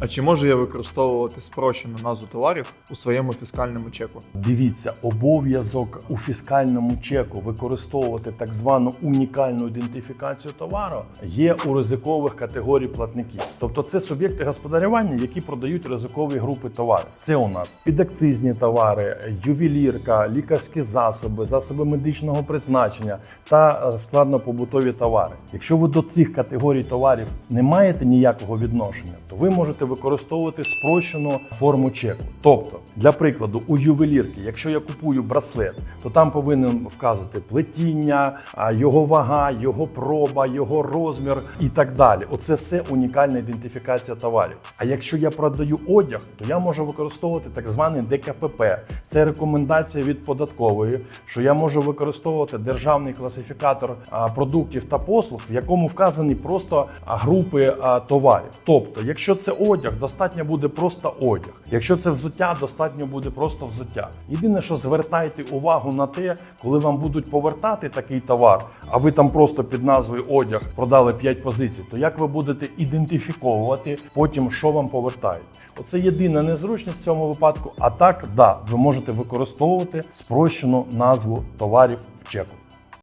А чи можу я використовувати спрощену назву товарів у своєму фіскальному чеку? Дивіться, обов'язок у фіскальному чеку використовувати так звану унікальну ідентифікацію товару є у ризикових категорій платників. Тобто це суб'єкти господарювання, які продають ризикові групи товарів. Це у нас підакцизні товари, ювелірка, лікарські засоби, засоби медичного призначення та е, складнопобутові товари. Якщо ви до цих категорій товарів не маєте ніякого відношення, то ви можете використовувати спрощену форму чеку. Тобто, для прикладу, у ювелірки, якщо я купую браслет, то там повинен вказати плетіння, його вага, його проба, його розмір і так далі. Оце все унікальна ідентифікація товарів. А якщо я продаю одяг, то я можу використовувати так званий ДКПП. Це рекомендація від податкової, що я можу використовувати державний класифікатор продуктів та послуг, в якому вказані просто групи товарів. Тобто, якщо це одяг, достатньо буде просто одяг. Якщо це взуття, достатньо буде просто взуття. Єдине, що звертайте увагу на те, коли вам будуть повертати такий товар, а ви там просто під назвою одяг продали 5 позицій, то як ви будете ідентифіковувати потім, що вам повертають? Оце єдина незручність в цьому випадку. А так, да, ви використовувати спрощену назву товарів в чеку.